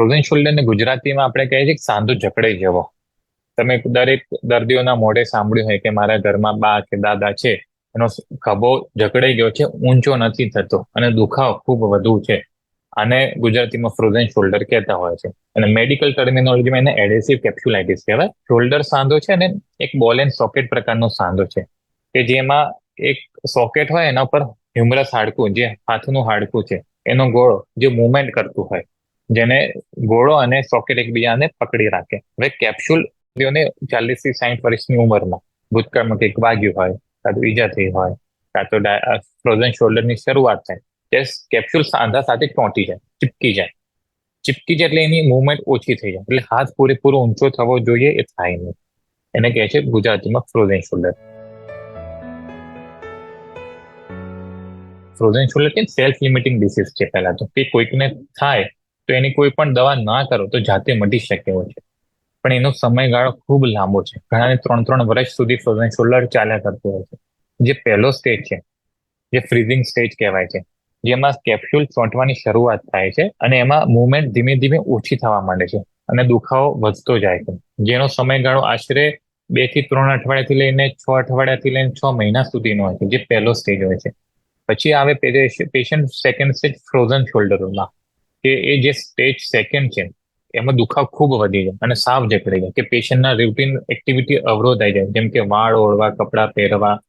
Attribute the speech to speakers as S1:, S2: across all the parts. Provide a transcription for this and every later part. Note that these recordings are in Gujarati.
S1: ફ્રોઝન શોલ્ડરને ગુજરાતીમાં આપણે કહીએ છીએ સાંધો જકડાઈ જવો. તમે દરેક દર્દીઓના મોઢે સાંભળ્યું હોય કે મારા ઘરમાં બા કે દાદા છે, એનો ખભો જકડાઈ ગયો છે, ઊંચો નથી થતો અને દુખાવો ખૂબ વધુ છે. આને ગુજરાતીમાં ફ્રોઝન શોલ્ડર કહેતા હોય છે. અને મેડિકલ ટર્મિનોલોજીમાં એને એડેસિવ કેપ્સ્યુલાઇટિસ કહેવાય. શોલ્ડર સાંધો છે ને એક બોલ એન્ડ સોકેટ પ્રકારનો સાંધો છે. કે જેમાં એક સોકેટ હોય એના પર હ્યુમરસ હાડકું, જે હાથનું હાડકું છે, એનો ગોળો જે મુવમેન્ટ કરતું હોય. જેને ગોળો અને સોકેટ એકબીજાને પકડી રાખે. હવે કેપ્સ્યુલ ચાલીસથી સાઠ વર્ષની ઉંમરમાં ભૂતકાળમાં કંઈક વાગ્યું હોય, કાં તો ઈજા થઈ હોય, કાં તો ફ્રોઝન શોલ્ડરની શરૂઆત થાય ત્યારે કેપ્સ્યુલ સાંધા સાથે ચોંટી જાય, ચીપકી જાય. ચીપકી જાય એટલે એની મુવમેન્ટ ઓછી થઈ જાય, એટલે હાથ પૂરેપૂરો ઊંચો થવો જોઈએ એ થાય નહીં. એને કહે છે ગુજરાતીમાં ફ્રોઝન શોલ્ડર ફ્રોઝન શોલ્ડર કે સેલ્ફ લિમિટિંગ ડિસીઝ છે પહેલા તો, કે કોઈકને થાય તો એની કોઈ પણ દવા ના કરો તો જાતે મટી શકે હોય છે. પણ એનો સમયગાળો ખૂબ લાંબો છે. ઘણાને ત્રણ ત્રણ વર્ષ સુધી ફ્રોઝન શોલ્ડર ચાલ્યા કરતું હોય છે. જે પહેલો સ્ટેજ છે, જે ફ્રીઝિંગ સ્ટેજ કહેવાય છે, જેમાં કેપ્સ્યુલ ચોંટવાની શરૂઆત થાય છે અને એમાં મુવમેન્ટ ધીમે ધીમે ઓછી થવા માંડે છે અને દુખાવો વધતો જાય છે. જેનો સમયગાળો આશરે બેથી ત્રણ અઠવાડિયાથી લઈને છ અઠવાડિયાથી લઈને છ મહિના સુધીનો હોય છે, જે પહેલો સ્ટેજ હોય છે. પછી આવે પેશન્ટ સેકન્ડ સ્ટેજ ફ્રોઝન શોલ્ડરોમાં કે એ જે સ્ટેજ સેકન્ડ છે, એમાં દુખાવ ખૂબ વધી જાય અને સાવ જકડી જાય કે પેશન્ટના રૂટીન એક્ટિવિટી અવરોધાઈ જાય. જેમ કે વાળ ઓળવા, કપડાં પહેરવા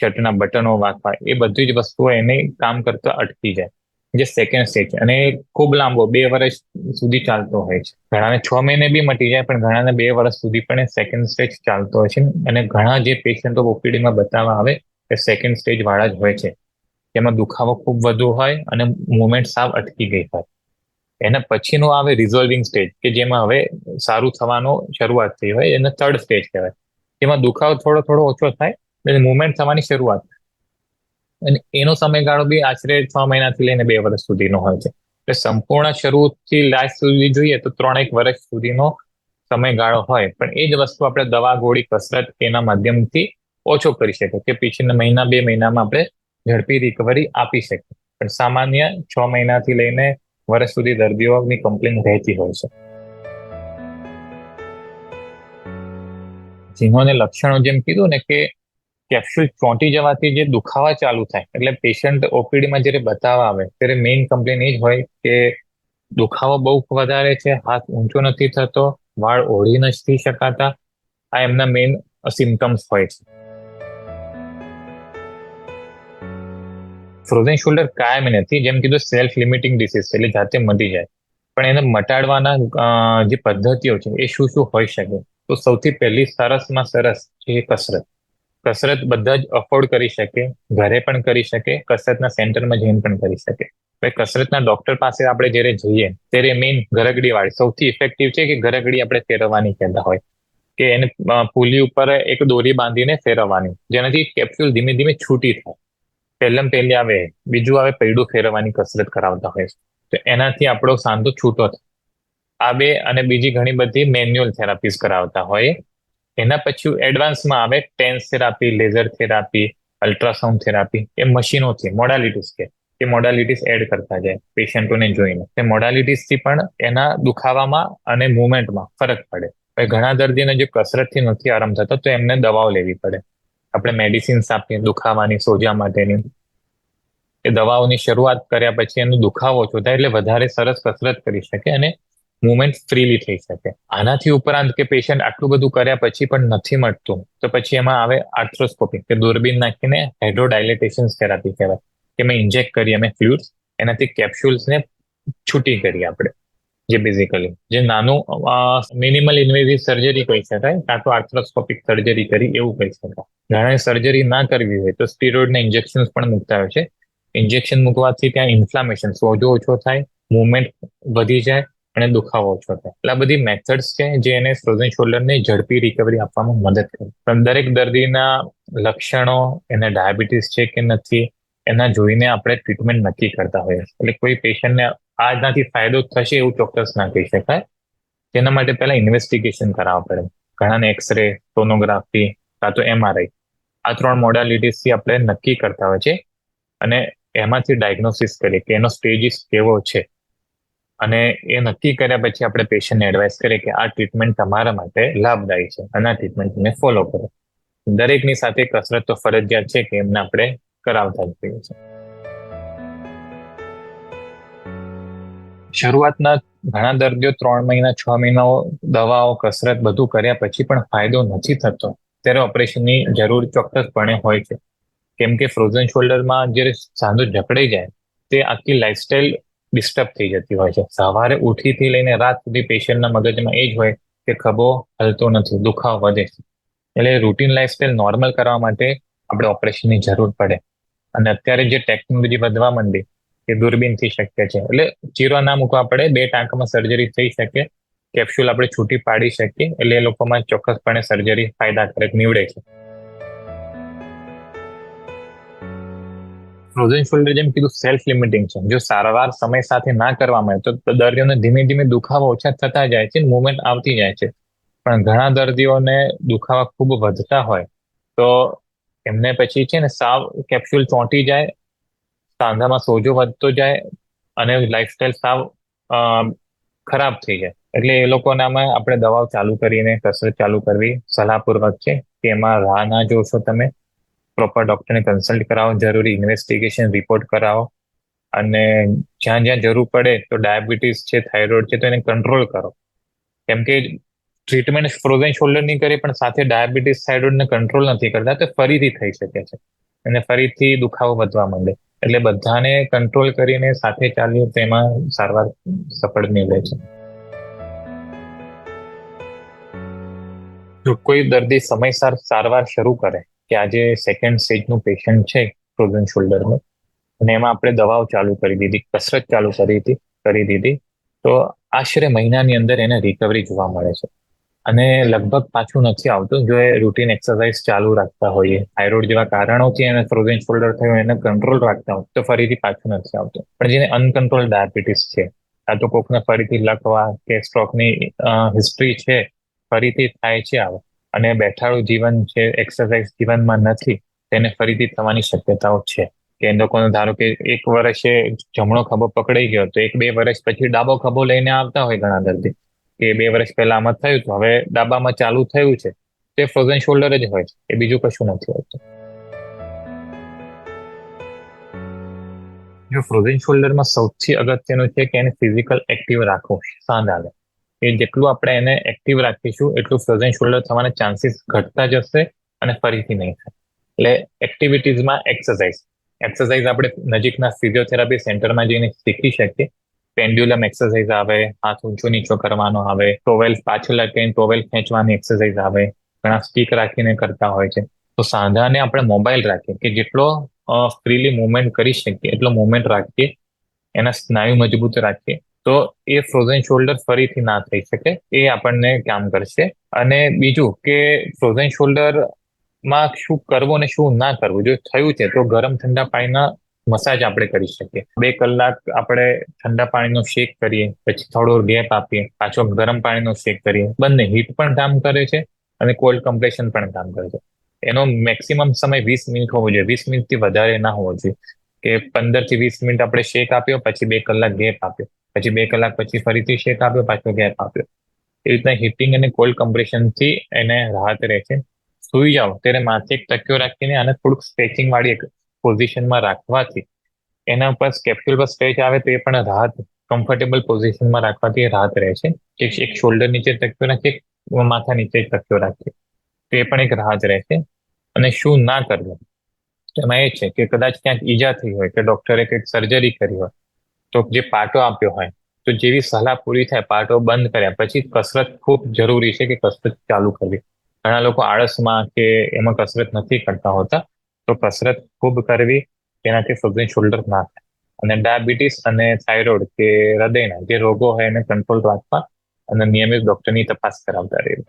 S1: શર્ટના બટનો વાંકવા એ બધી જ વસ્તુઓ એને કામ કરતા અટકી જાય. જે સેકન્ડ સ્ટેજ છે. અને ખૂબ લાંબો, બે વર્ષ સુધી ચાલતો હોય છે. ઘણાને છ મહિને બી મટી જાય, પણ ઘણાને બે વર્ષ સુધી પણ સેકન્ડ સ્ટેજ ચાલતો હોય છે. અને ઘણા જે પેશન્ટો ઓપીડીમાં બતાવવા આવે, એ સેકન્ડ સ્ટેજ વાળા જ હોય છે. તેમાં દુખાવો ખૂબ વધુ હોય અને મુવમેન્ટ સાવ અટકી ગઈ હોય. એના પછીનો આવે રિઝોલ્વિંગ સ્ટેજ કે જેમાં હવે સારું થવાનો શરૂઆત થઈ હોય, એને થર્ડ સ્ટેજ કહેવાય. જેમાં દુખાવો થોડો થોડો ઓછો થાય અને મુવમેન્ટ થવાની શરૂઆત અને એનો સમયગાળો બી આશરે છ મહિનાથી લઈને બે વર્ષ સુધીનો હોય છે. એટલે સંપૂર્ણ શરૂથી લાસ્ટ સુધી જોઈએ તો ત્રણેક વર્ષ સુધીનો સમયગાળો હોય. પણ એ જ વસ્તુ આપણે દવા, ગોળી, કસરત એના માધ્યમથી ઓછો કરી શકીએ કે પછીના મહિના, બે મહિનામાં આપણે ઝડપી રિકવરી આપી શકીએ. પણ સામાન્ય છ મહિનાથી લઈને વર્ષ સુધી દર્દીઓની કમ્પ્લેન રહેતી હોય છે. સિંહોને લક્ષણો જેમ કીધું ને કે કેપ્સ્યુલ ચોંટી જવાથી જે દુખાવા ચાલુ થાય, એટલે પેશન્ટ ઓપીડીમાં જ્યારે બતાવવા આવે, ત્યારે મેઇન કમ્પ્લેન એ જ હોય કે દુખાવો બહુ વધારે છે, હાથ ઊંચો નથી થતો, વાળ ઓળી નથી શકાતા, આ એમના મેઇન સિમ્ટમ્સ હોય છે. ફ્રોઝન શોલ્ડર કાયમ નથી જેમ કીધું સેલ્ફ લિમિટિંગ ડિસીઝ એટલે જાતે મટી જાય. પણ એને મટાડવાના જે પદ્ધતિઓ છે, એ શું શું હોઈ શકે? તો સૌથી પહેલી સરસમાં સરસ છે કસરત. કસરત બધા જ અફોર્ડ કરી શકે, ઘરે પણ કરી શકે, કસરતના સેન્ટરમાં જઈને પણ કરી શકે. કસરતના ડોક્ટર પાસે આપણે જ્યારે જઈએ, ત્યારે મેઇન ઘરગડી વાળી સૌથી ઇફેક્ટિવ છે કે ઘરગડી આપણે ફેરવવાની કહેતા હોય. કે એને પુલી ઉપર એક દોરી બાંધીને ફેરવવાની, જેનાથી કેપ્સ્યુલ ધીમે ધીમે છૂટી થાય. પહેલાં પહેલી આવે, બીજું આવે પૈડું ફેરવવાની કસરત કરાવતા હોય તો એનાથી આપણો સાંધો છૂટો થાય. આ બે અને બીજી ઘણી બધી મેન્યુઅલ થેરાપીસ કરાવતા હોય. એના પછી એડવાન્સમાં આવે TENS therapy laser therapy ultrasound therapy એ મશીનોથી મોડાલિટીસ કે, એ મોડાલિટીસ એડ કરતા જાય પેશન્ટોને જોઈને. તે મોડાલિટીસથી પણ એના દુખાવામાં અને મુવમેન્ટમાં ફરક પડે. ઘણા દર્દીને જો કસરતથી નથી આરામ થતો, તો એમને દવાઓ લેવી પડે. આપણે મેડિસિન્સ આપીએ, દુખાવાની સોજા માટેની. એ દવાઓની શરૂઆત કર્યા પછી એનો દુખાવો ઓછો થાય એટલે વધારે સરસ કસરત કરી શકે અને મુવમેન્ટ ફ્રીલી થઈ શકે. આનાથી ઉપરાંત કે પેશન્ટ આટલું બધું કર્યા પછી પણ નથી મળતું તો પછી એમાં આવે આર્થ્રોસ્કોપી કે દૂરબીન નાખીને હાઇડ્રોડાયલેટેશન થેરાપી કહેવાય, કે મેં ઇન્જેક્ટ કરી, અમે ફ્લુઇડ્સ એનાથી કેપ્સ્યુલ્સને છૂટી કરી આપણે. જે બેઝિકલી જે નાનું મિનિમલ ઇન્વેઝિવ સર્જરી કહી શકાય, કાં તો આર્થ્રોસ્કોપિક સર્જરી કરી એવું કહી શકાય. ઘણા સર્જરી ના કરવી હોય તો સ્ટીરોઇડના ઇન્જેક્શન્સ પણ મૂકતા હોય છે. ઇન્જેક્શન મૂકવાથી ત્યાં ઇન્ફ્લામેશન સોજો ઓછો થાય મુવમેન્ટ વધી જાય અને દુખાવો ઓછો થાય. એટલે આ બધી મેથડ્સ છે જે એને ફ્રોઝન શોલ્ડરને ઝડપી રિકવરી આપવામાં મદદ કરે. પણ દરેક દર્દીના લક્ષણો, એને ડાયાબિટીસ છે કે નથી, એના જોઈને આપણે ટ્રીટમેન્ટ નક્કી કરતા હોઈએ એટલે કોઈ પેશન્ટને આનાથી ફાયદો થશે એવું ચોક્કસ ના કહી શકાય. તેના માટે પહેલા ઇન્વેસ્ટિગેશન કરાવવા પડે. ઘણાને એક્સરે સોનોગ્રાફી કાં તો એમઆરઆઈ આ ત્રણ મોડાલિટીસથી આપણે નક્કી કરતા હોય છે. અને એમાંથી ડાયગ્નોસિસ કરીએ કે એનો સ્ટેજીસ કેવો છે. અને એ નક્કી કર્યા પછી આપણે પેશન્ટને એડવાઇસ કરીએ કે આ ટ્રીટમેન્ટ તમારા માટે લાભદાયી છે. અને આ ટ્રીટમેન્ટ તમે ફોલો કરો. દરેકની સાથે કસરત તો ફરજિયાત છે કે એમને આપણે કરાવતા જ જોઈએ છે શરૂઆતના ઘણા દર્દીઓ ત્રણ મહિના, છ મહિનાઓ દવાઓ, કસરત બધું કર્યા પછી પણ ફાયદો નથી થતો. ત્યારે ઓપરેશનની જરૂર ચોક્કસપણે હોય છે. કેમ કે ફ્રોઝન શોલ્ડરમાં જ્યારે સાંધો જકડાઈ જાય, તે આખી લાઈફસ્ટાઈલ ડિસ્ટર્બ થઈ જતી હોય છે. સવારે ઉઠીથી લઈને રાત સુધી પેશન્ટના મગજમાં એ જ હોય કે ખભો હલતો નથી, દુખાવો વધે છે. એટલે રૂટીન લાઈફસ્ટાઈલ નોર્મલ કરવા માટે આપણે ઓપરેશનની જરૂર પડે. અને અત્યારે જે ટેકનોલોજી વધવા માંડી એ દૂરબીનથી શક્ય છે. એટલે ચીરો ના મૂકવા પડે, બે ટાંકામાં સર્જરી થઈ શકે કેપ્સ્યુલ આપણે છૂટી પાડી શકીએ, એટલે એ લોકોમાં ચોક્કસપણે સર્જરી ફાયદાકારક નીવડે છે. ફ્રોઝન શોલ્ડર જેમ કીધું સેલ્ફ લિમિટિંગ છે. જો સારવાર સમય સાથે ના કરવામાં આવે, તો દર્દીઓને ધીમે ધીમે દુખાવા ઓછા થતા જાય છે મુવમેન્ટ આવતી જાય છે. પણ ઘણા દર્દીઓને દુખાવા ખૂબ વધતા હોય, તો એમને પછી છે ને સાવ કેપ્સ્યુલ ચોંટી જાય સાંધામાં સોજો વધતો જાય અને લાઈફસ્ટાઈલ સાવ ખરાબ થઈ જાય. એટલે એ લોકોનામાં આપણે દવાઓ ચાલુ કરીને, કસરત ચાલુ કરવી સલાહપૂર્વક છે. કે એમાં રાહ ના જોશો તમે. પ્રોપર ડોક્ટરને કન્સલ્ટ કરાવો, જરૂરી ઇન્વેસ્ટિગેશન રિપોર્ટ કરાવો. અને જ્યાં જ્યાં જરૂર પડે તો ડાયાબિટીસ છે થાઇરોઇડ છે, તો એને કંટ્રોલ કરો. કેમ કે ટ્રીટમેન્ટ ફ્રોઝન શોલ્ડરની કરી, પણ સાથે ડાયાબિટીસ થાઇરોઇડને કંટ્રોલ નથી કરતા, તો ફરીથી થઈ શકે છે. અને ફરીથી દુખાવો વધવા માંડે. એટલે બધાને કંટ્રોલ કરીને સાથે ચાલ્યું તેમાં સારવાર સફળ નીવડે છે. જો કોઈ દર્દી સમયસર સારવાર શરૂ કરે, કે આજે સેકન્ડ સ્ટેજનું પેશન્ટ છે ફ્રોઝન શોલ્ડરનું અને એમાં આપણે દવાઓ ચાલુ કરી દીધી, કસરત ચાલુ કરી હતી, કરી દીધી, તો આશરે મહિનાની અંદર એને રિકવરી જોવા મળે છે. અને લગભગ પાછું નથી આવતું. જો એ રૂટીન એક્સરસાઇઝ ચાલુ રાખતા હોઈએ થાઇરોઇડ જેવા કારણોથી એને ફ્રોઝન શોલ્ડર થયું એને કંટ્રોલ રાખતા હોય, તો ફરીથી પાછું નથી આવતું. પણ જેને અનકંટ્રોલ ડાયાબિટીસ છે આ તો કોકને ફરીથી લખવા કે સ્ટ્રોકની હિસ્ટ્રી છે, ફરીથી થાય છે આવે. અને બેઠાડું જીવન છે એક્સરસાઇઝ જીવનમાં નથી, તેને ફરીથી થવાની શક્યતાઓ છે. કે એ લોકોને ધારો કે એક વર્ષે જમણો ખભો પકડાઈ ગયો, તો એક બે વર્ષ પછી ડાબો ખભો લઈને આવતા હોય ઘણા દર્દી. કે બે વર્ષ પહેલા આમાં થયું હતું. હવે ડાબામાં ચાલુ થયું છે. તે ફ્રોઝન શોલ્ડર જ હોય. છે એ બીજું કશું નથી હોતું. જો ફ્રોઝન શોલ્ડરમાં સૌથી અગત્યનું છે કે એને ફિઝિકલ એક્ટિવ રાખવું. સાંધાને એ જેટલું આપણે એને એક્ટિવ રાખીશું, એટલું ફ્રોઝન શોલ્ડર થવાના ચાન્સીસ ઘટતા જશે અને ફરીથી નહીં થાય. એટલે એક્ટિવિટીઝમાં એક્સરસાઇઝ એક્સરસાઇઝ આપણે નજીકના ફિઝિયોથેરાપી સેન્ટરમાં જઈને શીખી શકીએ. પેન્ડ્યુલમ એક્સરસાઇઝ આવે, હાથ ઊંચો નીચો કરવાનો આવે ટોવેલ પાછળ લટકીને ટોવેલ ખેંચવાની એક્સરસાઇઝ આવે, ઘણા સ્ટીક રાખીને કરતા હોય છે. તો સાંધાને આપણે મોબાઈલ રાખીએ કે જેટલો ફ્રીલી મુવમેન્ટ કરી શકીએ, એટલો મુવમેન્ટ રાખીએ, એના સ્નાયુ મજબૂત રાખીએ. તો એ ફ્રોઝન શોલ્ડર ફરીથી ના થઈ શકે, એ આપણને કામ કરશે. અને બીજું કે ફ્રોઝન શોલ્ડરમાં શું કરવું અને શું ના કરવું, જો થયું છે તો ગરમ ઠંડા પાણીના મસાજ આપણે કરી શકીએ. બે કલાક આપણે ઠંડા પાણીનો શેક કરીએ, પછી થોડો ગેપ આપીએ, પાછો ગરમ પાણીનો શેક કરીએ. બંને હીટ પણ કામ કરે છે અને કોલ્ડ કમ્પ્રેશન પણ કામ કરે છે. એનો મેક્સિમમ સમય વીસ મિનિટ હોવો જોઈએ. વીસ મિનિટથી વધારે ના હોવો જોઈએ. કે પંદરથી વીસ મિનિટ આપણે શેક આપ્યો, પછી બે કલાક ગેપ આપ્યો. પછી બે કલાક પછી ફરીથી શેક આપ્યો, પાછો ગેપ આપ્યો. એ રીતના હીટિંગ અને કોલ્ડ કમ્પ્રેશનથી એને રાહત રહે છે. સુઈ જાઓ, ત્યારે માથે એક તકિયો રાખીને અને થોડુંક સ્ટ્રેચિંગ વાળી પોઝિશનમાં રાખવાથી, એના ઉપર કેપ્સ્યુલ પર સ્ટ્રેચ આવે તો એ પણ રાહત કમ્ફર્ટેબલ પોઝિશનમાં રાખવાથી રાહત રહે છે. કે એક શોલ્ડર નીચે તકિયો રાખીએ માથા નીચે તકિયો રાખીએ, તો એ પણ એક રાહત રહે છે. અને શું ના કરવું? એમાં એ છે કે કદાચ ક્યાંક ઈજા થઈ હોય કે ડોક્ટરે કંઈક સર્જરી કરી હોય, તો જે પાટો આપ્યો હોય, તો જેવી સલાહ પૂરી થાય, પાટો બંધ કર્યા પછી કસરત ખૂબ જરૂરી છે કે કસરત ચાલુ કરવી. ઘણા લોકો આળસમાં કે એમાં કસરત નથી કરતા હોતા તો કસરત ખૂબ કરવી, તેનાથી ફ્રોઝન શોલ્ડર ના થાય અને ડાયાબિટીસ અને થાઇરોઇડ કે હૃદયના જે રોગો હોય એને કંટ્રોલ રાખવા અને નિયમિત ડોક્ટરની તપાસ કરાવતા રહેવું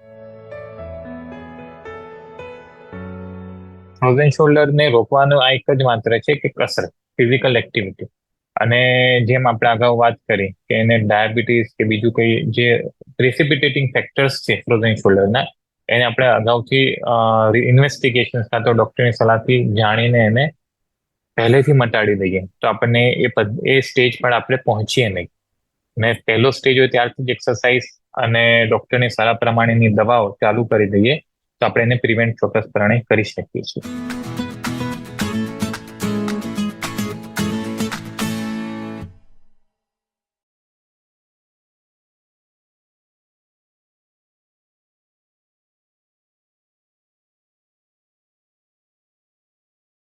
S1: ફ્રોઝન શોલ્ડરને રોકવાનું આ એક જ માત્ર છે કે કસરત ફિઝિકલ એક્ટિવિટી અને જેમ આપણે અગાઉ વાત કરી કે એને ડાયાબિટીસ કે બીજું કઈ જે પ્રેસિપિટેટિંગ ફેક્ટર્સ છે ફ્રોઝન શોલ્ડરના એને આપણે અગાઉથી ઇન્વેસ્ટિગેશન કાં તો ડોક્ટરની સલાહથી જાણીને એને પહેલેથી મટાડી દઈએ. તો આપણને એ એ સ્ટેજ પર આપણે પહોંચીએ નહીં. ને પહેલો સ્ટેજ હોય ત્યારથી જ એક્સરસાઇઝ અને ડોક્ટરની સલાહ પ્રમાણેની દવાઓ ચાલુ કરી દઈએ તો આપણે એને પ્રિવેન્ટ ચોક્કસપણે કરી શકીએ છીએ.